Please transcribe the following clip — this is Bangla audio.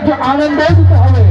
খালি আনন্দ দিতে হবে।